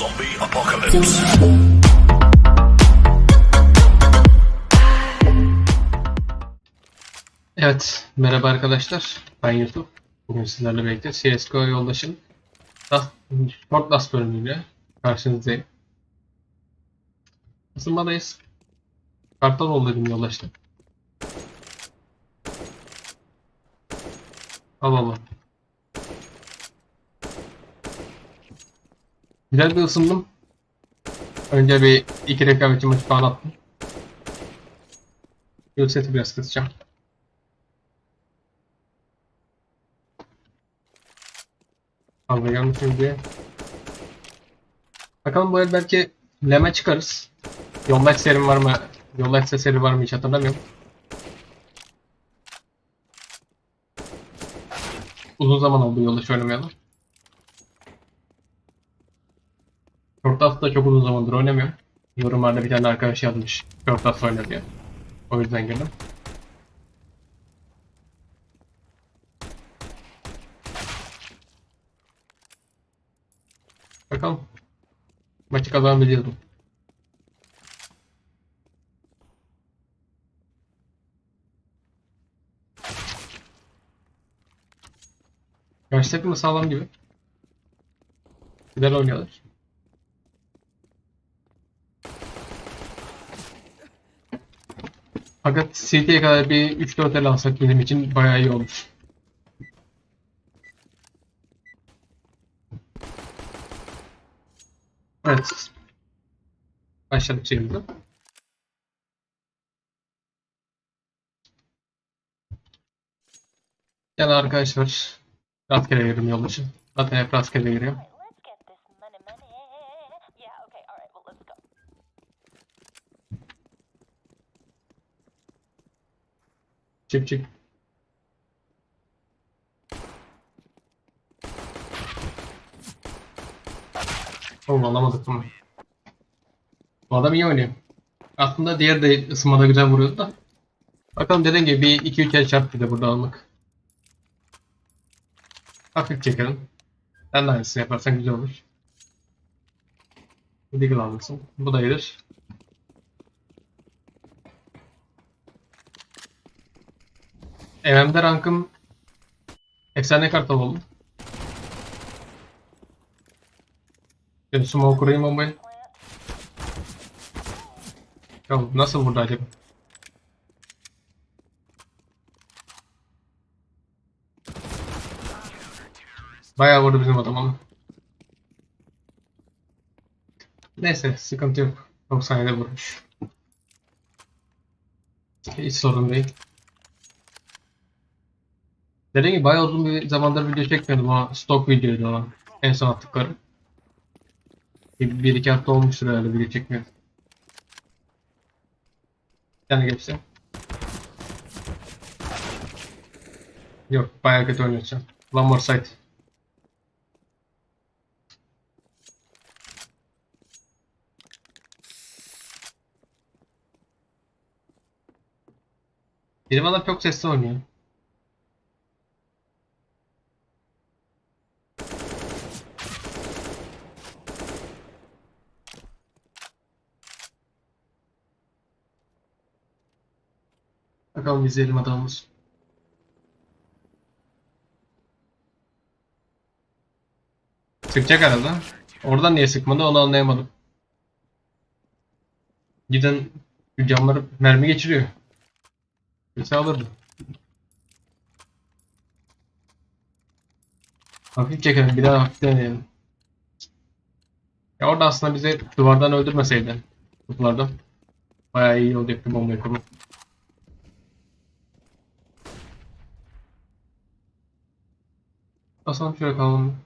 Zombie apocalypse. Evet, merhaba arkadaşlar. Ben YouTube. Bugün sizlerle birlikte CSGO yoldaşım da Shortlast bölümüyle karşınızdayım. Isınmadayız. Kartal ol dedim yoldaşım. Al Allah. Güzel bir ısındım. Önce bir iki rekabetçi maçı falan attım. Yıl seti biraz kısacağım. Fazla gelmişim diye. Bakalım bu el belki leme çıkarız. Yollaç serim var mı? Yollaç seri var mı hiç hatırlamıyorum. Uzun zaman oldu yollaç oynamayalım. Shortdust da çok uzun zamandır oynamıyorum. Yorumlarda bir tane arkadaş yazmış. Shortdust oyna diye. O yüzden girdim. Bakalım. Maçı kazanabiliyordum. Karşı takım sağlam gibi. Güzel oynuyorlar. Fakat CT'ye kadar bir 3-4 el benim için bayağı iyi olur. Evet. Başladık şimdi. Yani arkadaşlar rastgele girdim yol için. Zaten hep rastgele giriyorum. Çık çık. Oğlum alamadık bunu. Bu adam iyi oynuyor. Aslında diğer de ısınmada güzel vuruyordu da. Bakalım dediğim gibi bir 2-3 el bir de burada almak. Hafif çekelim. Sen de aynısını yaparsan güzel olur. Deagle almışsın. Bu da iyidir. MM'de rankım efsane kartal oldu. Ben smoke kurayım bombayı. Ya nasıl vurdu acaba? Bayağı vurdu bizim adam ama. Neyse sıkıntı yok. 90'da vurmuş. Hiç sorun değil. Dediğim gibi bayağı uzun bir zamandır video çekmiyordum ama stok videoydu o. En son attıklarım. Bir, bir iki hafta olmuştur herhalde video çekmiyordum. Bir tane. Yok bayağı kötü oynayacağım. One more side. Benim adam çok sesli oynuyor. Bakalım izleyelim adamımız. Sıkacak arada. Oradan niye sıkmadı onu anlayamadım. Giden camları mermi geçiriyor. Birisi alırdı. Hafif çekelim bir daha hafif deneyelim. Ya orada aslında bizi duvardan öldürmeseydin. Kutulardan. Bayağı iyi olacaktı bombayı kurmak. Basalım şöyle kalalım.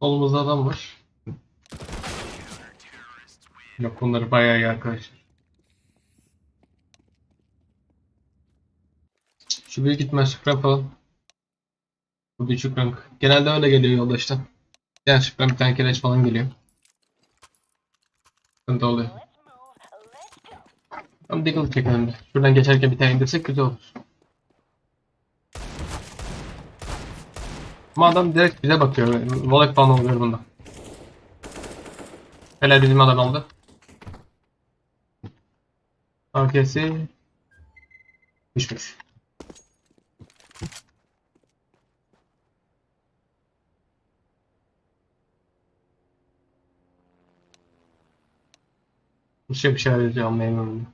Solumuzda adam var. Yok bunları bayağı iyi arkadaşlar. Şu büyük gitmez şükran falan. Bu bir şükran. Genelde öyle geliyor yolda işte. Yani şükran bir tane kireç falan geliyor. Sıkıntı oluyor. Ama Deagle çekelim. Şuradan geçerken bir tane indirsek güzel olur. Ama adam direkt bize bakıyor. Volek falan oluyor bunda. Helal bizim adam oldu. AK'si düşmüş. Bir şey bir şey arayacağım anlayamıyorum.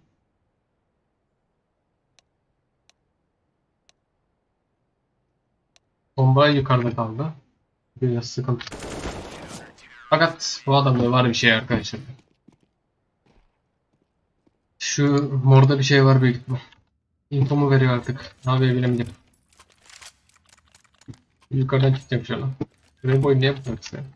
Bomba yukarıda kaldı. Biraz sıkıntı. Fakat bu adamda var bir şey arkadaşlar. Şu morda bir şey var büyük ihtimal. Infomu veriyor artık. Ne yapıyor bilemedim. Yukarıdan çıkacağım şu an. Şuraya boy ne yapmak istedim.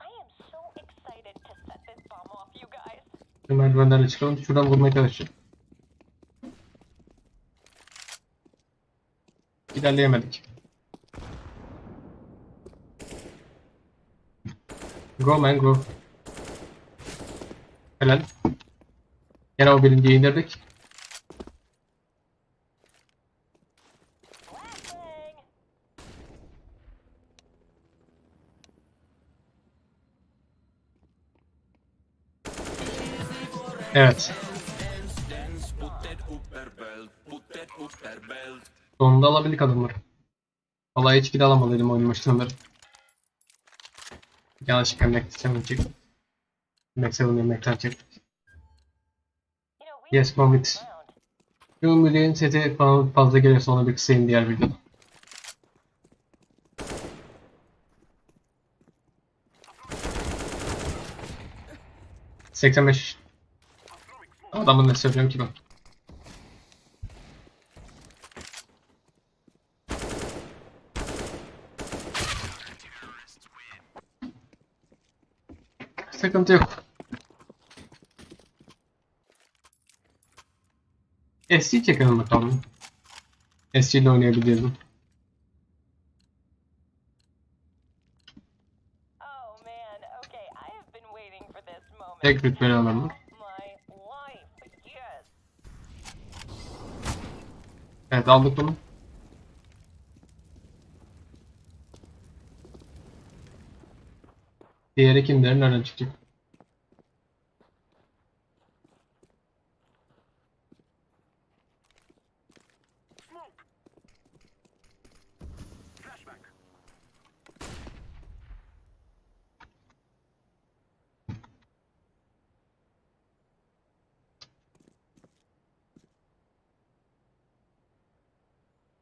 I am so excited to set this bomb off, you guys. Şu merdivenlerle çıkalım. Şuradan vurmaya çalışacağım. İlerleyemedik. Go man go. Helal. Yine o birinciyi indirdik. Evet. Sonunda alabildik adamları. Vallahi hiç kill alamadıydım oyun başında. Yanlışlıkla Mac 7 çektim. Mac 7'i Mac'ten çektim. You know, we Yes, found. Şu müziğin seti falan fazla gelirse onu bir kısayım diğer videoda. Seksen beş. Adamın ne söylüyorum ki ben? Sıkıntı yok. SC çekelim bakalım. SC ile oynayabilirim. Oh. Tek rütbeli yes. Evet aldık bunu. Diğeri kimlerin nereden çıkacak?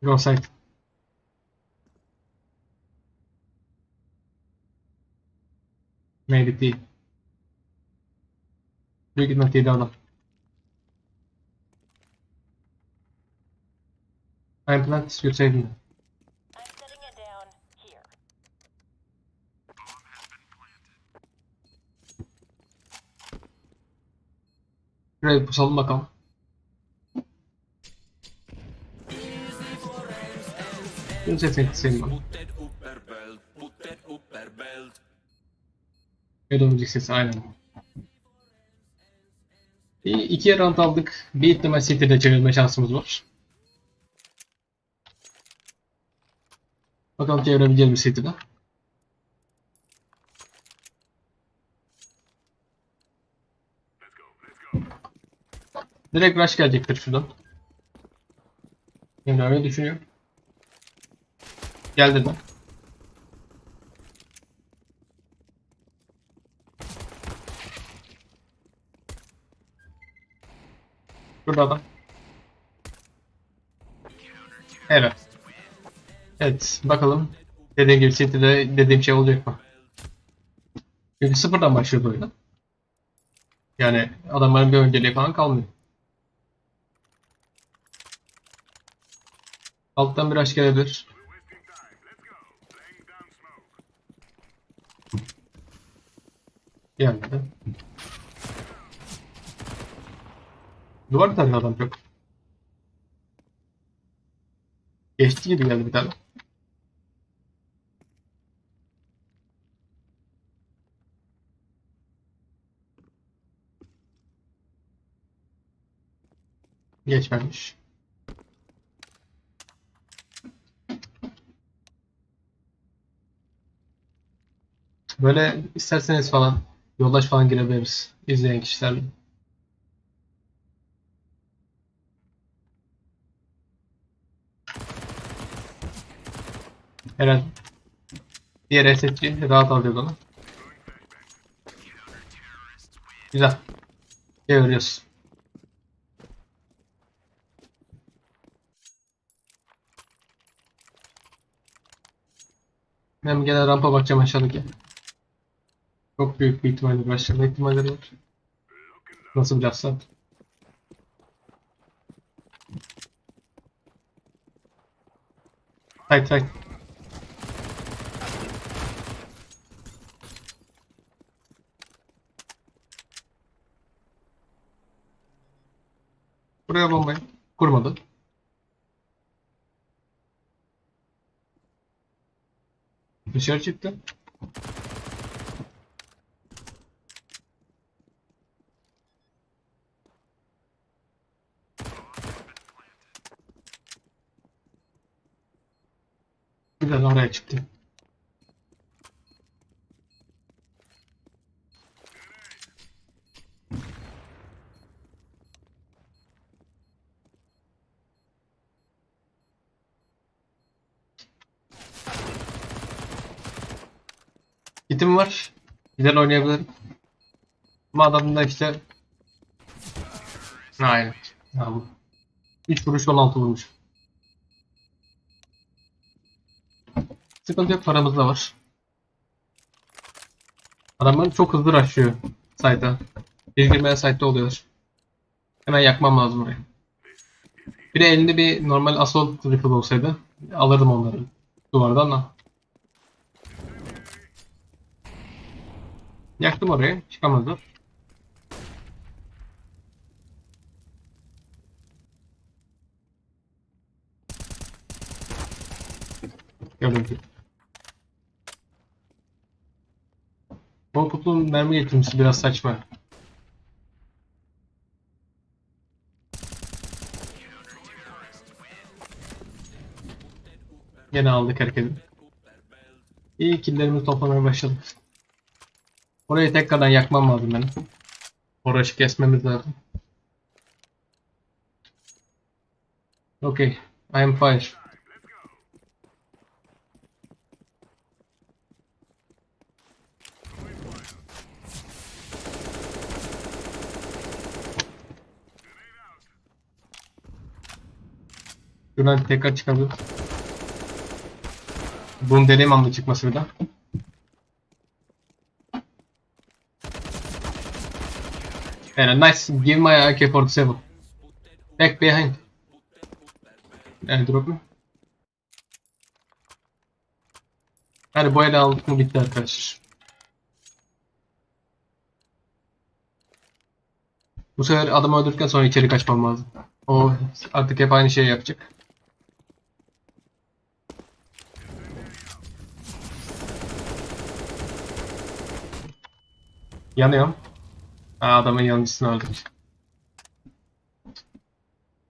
Go site. Maybe değil. Büyük ihtimal değil adam. I'm plant you saved me. I'm setting it down here. Şuraya bir pusalım bakalım. Bunu sesini kısayım ben. Ve de müzik sesi aynen. İyi, iki round aldık. Bir ihtimal City'de çevirme şansımız var. Bakalım çevirebileceğiz mi City'de? Direkt rush gelecektir şuradan. Yani öyle düşünüyorum. Geldi de. Burada adam. Evet. Evet bakalım. Dediğim gibi City'de dediğim şey olacak mı? Çünkü sıfırdan başlıyordu oyuna. Yani adamların bir önceliği falan kalmıyor. Alttan bir aşk gelebilir. Gelmedi. Duvar tane adam çok. Geçti gibi geldi bir tane. Geçmemiş. Böyle isterseniz falan yoldaş falan girebiliriz izleyen kişilerle. Eren. Diğer esetçi rahat alacak onu. Güzel. Çeviriyoruz. Ben gene rampa bakacağım aşağıdaki. Çok büyük bir ihtimalle başlama ihtimalleri var. Nasıl bir sen? Hayır hayır. Dışarı çıktı. Güzel oraya çıktı. Kitim var. Güzel oynayabilirim. Ama adamın da işte Aynen. Tamam. 3 vuruş 16 vurmuş. Sıkıntı yok paramız da var. Adamlar çok hızlı rushlıyor site'a. Bir girmeye site'de oluyor. Hemen yakmam lazım orayı. Bir de elinde bir normal assault rifle olsaydı alırdım onları duvardan da. Yaktım orayı. Çıkamazlar. Gördüm ki. Bu kutunun mermi getirmesi biraz saçma. Gene aldık hareketi. İyi killerimizi toplamaya başladık. Orayı tekrardan yakmam lazım benim. Orayı kesmemiz lazım. Okay. I am fire. Şuradan tekrar çıkabilir. Bunun deneyim anda çıkması bir daha. And nice. Give my AK-47. Back behind. Yani drop mu? Hadi bu ele aldık mı bitti arkadaşlar. Bu sefer adamı öldürdükten sonra içeri kaçmam lazım. O artık hep aynı şeyi yapacak. Yanıyorum. Aa, adamın yanıcısını öldük.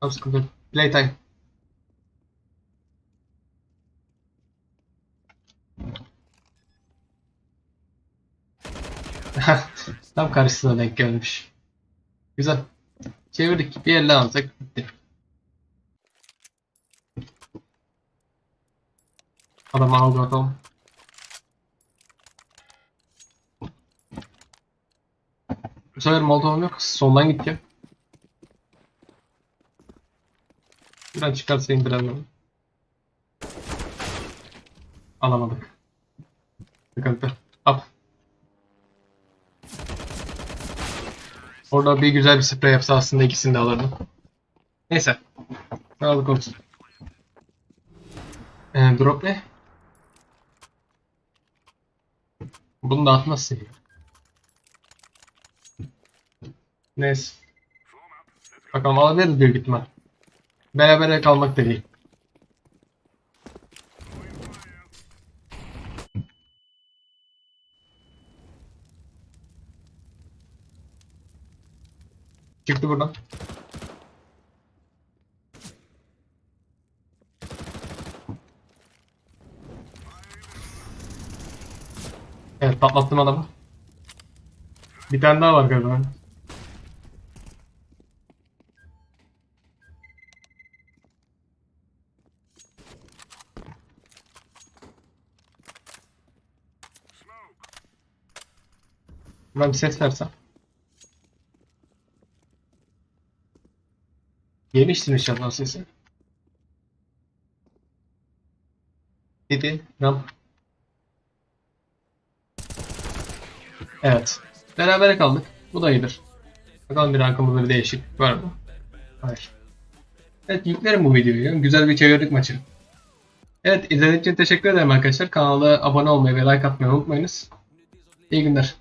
Tamam sıkıntı yok. Playtime. Tam karşısına denk gelmiş. Güzel. Çevirdik. Bir elle alsak bitti. Adamı aldı bakalım. Sefer Molotov yok. Soldan gideceğim. Buradan çıkarsa indirelim. Alamadık. Sıkıntı. Up. Orada bir güzel bir sprey yapsa aslında ikisini de alırdım. Neyse. Sağlık olsun. Ee, drop ne? Bunu da atmazsın ya. Neyse. Bakalım alabiliriz büyük ihtimal. Beraber kalmak da iyi. Çıktı buradan. Evet patlattım adamı. Bir tane daha var galiba. Ben bir ses versem. Yemişsin inşallah sesi. Dedi. Ram. Evet. Berabere kaldık. Bu da iyidir. Bakalım bir arkamızda bir değişik var mı? Hayır. Evet yüklerim bu videoyu. Güzel bir çevirdik maçı. Evet izlediğiniz için teşekkür ederim arkadaşlar. Kanala abone olmayı ve like atmayı unutmayınız. İyi günler.